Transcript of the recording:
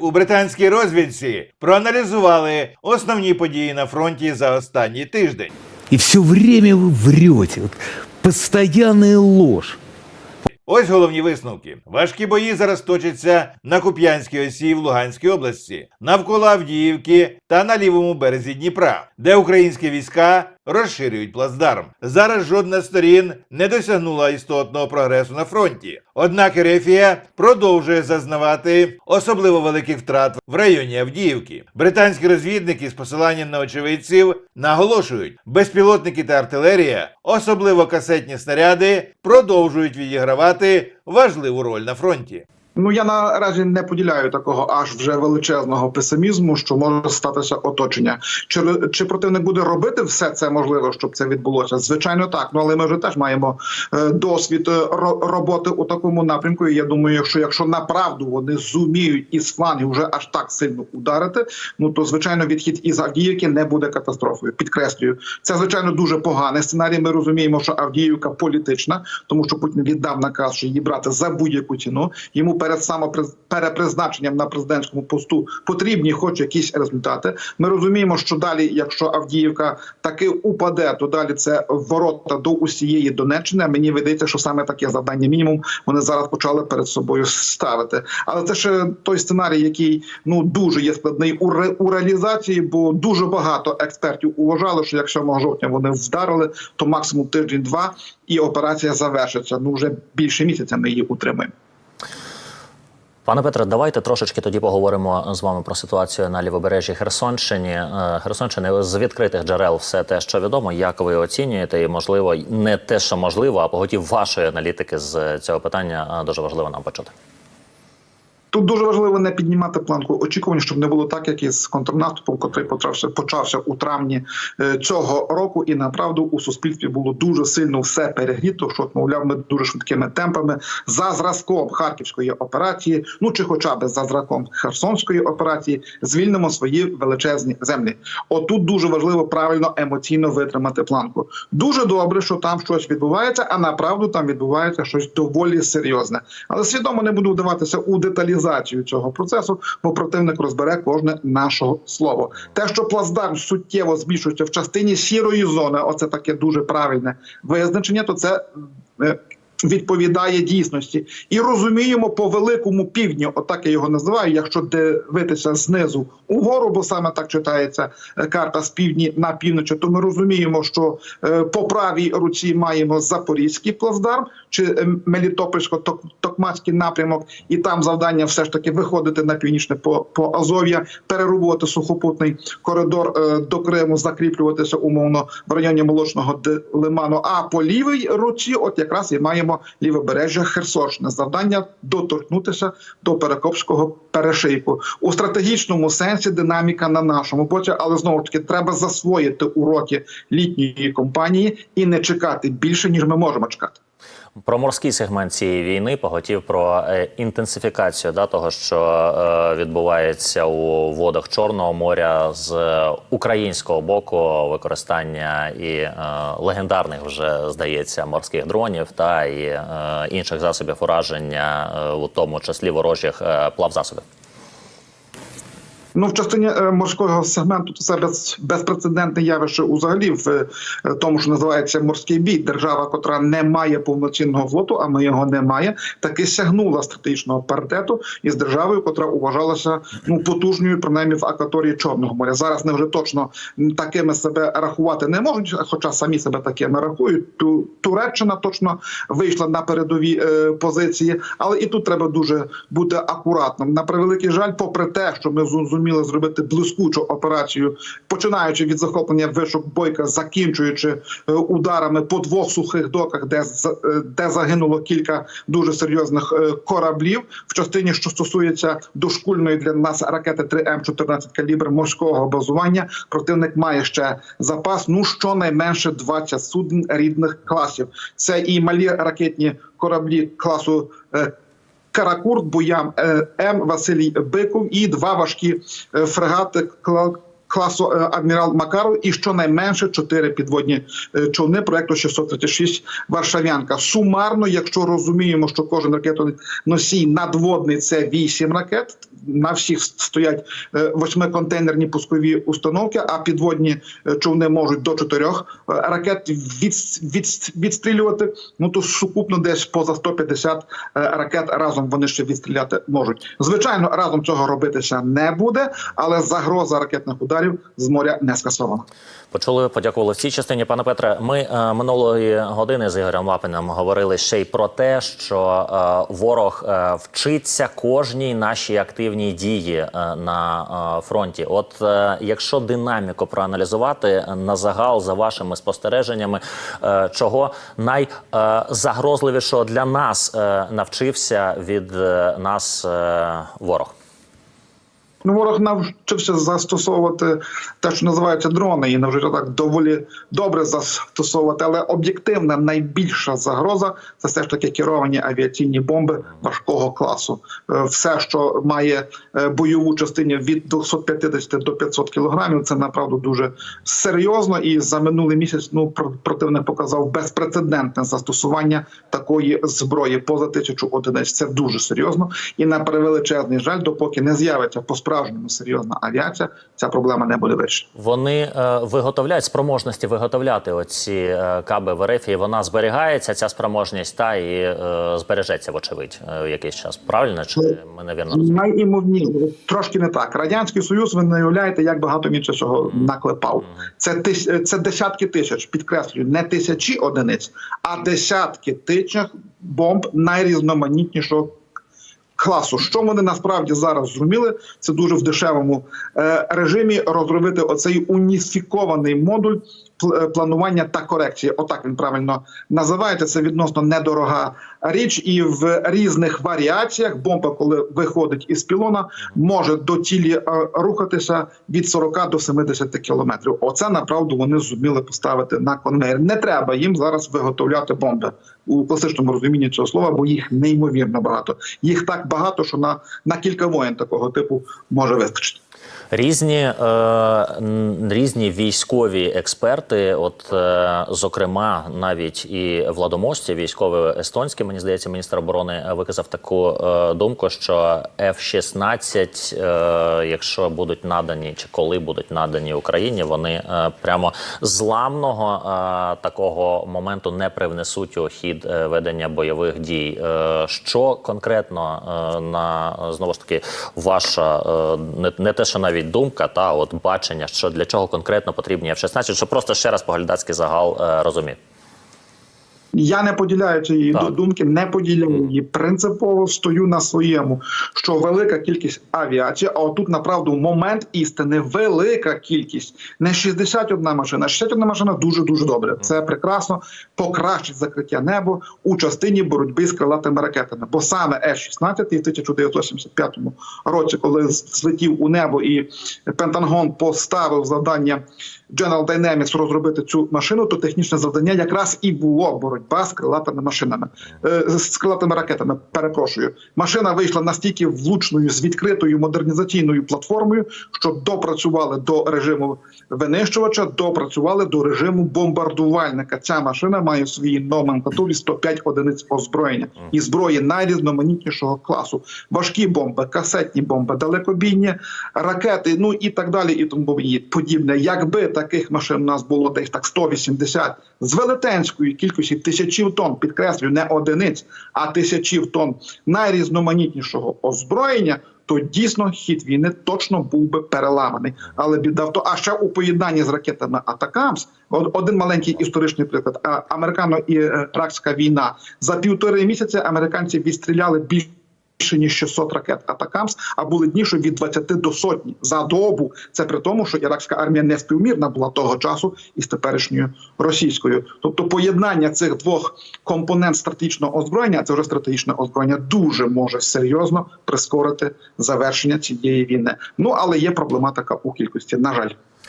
У британській розвідці проаналізували основні події на фронті за останній тиждень. И все время вы врете. Постоянная ложь. Ось головні висновки. Важкі бої зараз точаться на Куп'янській осі в Луганській області, навколо Авдіївки та на лівому березі Дніпра, де українські війська розширюють плацдарм. Зараз жодна з сторін не досягнула істотного прогресу на фронті. Однак Ерефія продовжує зазнавати особливо великих втрат в районі Авдіївки. Британські розвідники з посиланням на очевидців наголошують, безпілотники та артилерія, особливо касетні снаряди, продовжують відігравати важливу роль на фронті. Ну я наразі не поділяю такого аж вже величезного песимізму, що може статися оточення. Чи чи противник буде робити все це можливо, щоб це відбулося? Звичайно, так. Ну але ми вже теж маємо е, досвід е, роботи у такому напрямку. І я думаю, що якщо направду вони зуміють із флангів вже аж так сильно ударити, ну то звичайно відхід із Авдіївки не буде катастрофою. Підкреслюю, це звичайно дуже поганий сценарій. Ми розуміємо, що Авдіївка політична, тому що Путін віддав наказ, що її брати за будь-яку ціну. Йому перед самоприз- перепризначенням на президентському посту потрібні хоч якісь результати. Ми розуміємо, що далі, якщо Авдіївка таки упаде, то далі це ворота до усієї Донеччини. Мені видається, що саме таке завдання мінімум вони зараз почали перед собою ставити. Але це ще той сценарій, який ну дуже є складний у, ре, у реалізації, бо дуже багато експертів вважали, що як 7 жовтня вони вдарили, то максимум тиждень-два і операція завершиться. Ну вже більше місяця ми її утримуємо. Пане Петре, давайте трошечки тоді поговоримо з вами про ситуацію на лівобережжі Херсонщині. Е, Херсонщини з відкритих джерел все те, що відомо. Як ви оцінюєте, і можливо, не те, що можливо, а поготів вашої аналітики з цього питання е, дуже важливо нам почути. Тут дуже важливо не піднімати планку очікувань, щоб не було так, як із контрнаступом, котрий почався, почався у травні е, цього року. І направду у суспільстві було дуже сильно все перегріто. Що мовляв, ми дуже швидкими темпами за зразком харківської операції, ну чи хоча б за зразком Херсонської операції, звільнимо свої величезні землі. Отут дуже важливо правильно емоційно витримати планку. Дуже добре, що там щось відбувається, а направду там відбувається щось доволі серйозне. Але свідомо не буду вдаватися у деталізацію цього процесу, бо противник розбере кожне нашого слово. Те, що плацдарм суттєво збільшується в частині сірої зони, оце таке дуже правильне визначення, то це. Відповідає дійсності, і розуміємо по великому півдню, отак я його називаю. Якщо дивитися знизу угору, бо саме так читається е, карта з півдні на півночі, то ми розуміємо, що е, по правій руці маємо Запорізький плацдарм чи е, Мелітопольсько-Токмацький напрямок, і там завдання все ж таки виходити на північне по, по Азов'я, перерубувати сухопутний коридор до Криму, закріплюватися умовно в районі молочного лиману. А по лівій руці, от якраз і маємо лівобережжя Херсонщини. Завдання доторкнутися до Перекопського перешийку у стратегічному сенсі. Динаміка на нашому боці, але знову ж таки треба засвоїти уроки літньої кампанії і не чекати більше ніж ми можемо чекати. Про морський сегмент цієї війни поготів про е, інтенсифікацію да, того, що е, відбувається у водах Чорного моря з е, українського боку використання і легендарних вже здається морських дронів та і інших засобів ураження, у тому числі ворожих плавзасобів. Ну, в частині е, морського сегменту це без, безпрецедентне явище взагалі в е, тому, що називається морський бій. Держава, котра не має повноцінного флоту, а ми його не має, таки сягнула стратегічного паритету із державою, котра вважалася ну потужною, принаймні в акваторії Чорного моря. Зараз не вже точно такими себе рахувати не можуть, хоча самі себе такими рахують. Туреччина точно вийшла на передові е, позиції, але і тут треба дуже бути акуратним. На превеликий жаль, попри те, що ми зу- зуміли зробити блискучу операцію, починаючи від захоплення вишок бойка, закінчуючи е, ударами по двох сухих доках, де е, де загинуло кілька дуже серйозних е, кораблів. В частині, що стосується дошкульної для нас ракети 3М14 калібр морського базування, противник має ще запас. Ну щонайменше 20 суден рідних класів. Це і малі ракетні кораблі класу. Каракурт, Буям е, М, Василій Биков і два важкі е, фрегати класу е, адмірал Макаров і щонайменше чотири підводні е, човни проекту 636 Варшавянка. Сумарно, якщо розуміємо, що кожен ракетоносій надводний це 8 ракет. На всіх стоять е, восьмиконтейнерні пускові установки, а підводні човни можуть до чотирьох ракет від, від, відстрілювати. Ну то сукупно десь поза 150 е, ракет разом вони ще відстріляти можуть. Звичайно, разом цього робитися не буде, але загроза ракетних ударів з моря не скасована. Почули, подякували в цій частині. Пане Петре, ми е, минулої години з Ігорем Лапиним говорили ще й про те, що е, ворог е, вчиться кожній нашій активній дії на фронті. От якщо динаміку проаналізувати на загал за вашими спостереженнями, чого найзагрозливішого для нас навчився від нас ворог. Ну, ворог навчився застосовувати те, що називається дрони, і навчився так доволі добре застосовувати. Але об'єктивна найбільша загроза це все ж таки керовані авіаційні бомби важкого класу. Е, Все, що має е, бойову частину від 250 до 500 кілограмів, це направду дуже серйозно. І за минулий місяць ну про- противник показав безпрецедентне застосування такої зброї поза тисячу одиниць. Це дуже серйозно. І на превеличезний жаль, допоки не з'явиться по справжньому серйозна авіація, ця проблема не буде вирішена. Вони е, виготовляють спроможності виготовляти оці е, каби в РФ, і вона зберігається, ця спроможність, та і е, збережеться, вочевидь, е, якийсь час. Правильно чи ми невірно? Найімовніше, трошки не так. Радянський Союз, ви не уявляєте, як багато він цього наклепав. Це тис- це десятки тисяч, підкреслюю, не тисячі одиниць, а десятки тисяч бомб найрізноманітнішого класу. Що вони насправді зараз зрозуміли? Це дуже в дешевому е, режимі розробити оцей уніфікований модуль планування та корекції. Отак він правильно називається. Це відносно недорога річ, і в різних варіаціях бомба, коли виходить із пілона, може до цілі е, рухатися від 40 до 70 кілометрів. Оце направду вони зуміли поставити на конвейер. Не треба їм зараз виготовляти бомби у класичному розумінні цього слова, бо їх неймовірно багато. Їх так багато, що на, на кілька воєн такого типу може вистачити. Різні, е, різні військові експерти, от е, зокрема, навіть і владоможці, військовий естонський, мені здається, міністр оборони виказав таку е, думку, що F-16, е, якщо будуть надані чи коли будуть надані Україні, вони е, прямо зламного е, такого моменту не привнесуть у хід е, ведення бойових дій. Е, що конкретно е, на знову ж таки ваша е, не, не те, що навіть думка, та от бачення, що для чого конкретно потрібні F-16, щоб просто ще раз поглядацький загал е, розумів. Я не поділяю цієї Так. думки, не поділяю її. Принципово стою на своєму, що велика кількість авіації, а отут направду момент істини, велика кількість, не 61 машина, 61 машина дуже дуже добре. Це прекрасно покращить закриття неба у частині боротьби з крилатими ракетами. Бо саме F-16 в 1975 році, коли злетів у небо і Пентагон поставив завдання General Dynamics розробити цю машину, то технічне завдання якраз і було боротьба з крилатими машинами, е, з крилатими ракетами. Перепрошую, машина вийшла настільки влучною з відкритою модернізаційною платформою, що допрацювали до режиму винищувача, допрацювали до режиму бомбардувальника. Ця машина має в своїй номенклатурі 105 одиниць озброєння і зброї найрізноманітнішого класу: важкі бомби, касетні бомби, далекобійні ракети, ну і так далі, і тому подібне. Якби таких машин у нас було десь так 180 з велетенської кількості тисячів тонн, підкреслюю, не одиниць, а тисячів тонн найрізноманітнішого озброєння. То дійсно хід війни точно був би переламаний, але біда в то, а ще у поєднанні з ракетами Атакамс, один маленький історичний приклад. Американо-іракська війна за півтори місяці американці відстріляли більше більше ніж 600 ракет Атакамс, а були дні, що від 20 до сотні за добу. Це при тому, що іракська армія не співмірна була того часу із теперішньою російською. Тобто, поєднання цих двох компонент стратегічного озброєння, це вже стратегічне озброєння, дуже може серйозно прискорити завершення цієї війни. Ну але є проблематика у кількості. На жаль.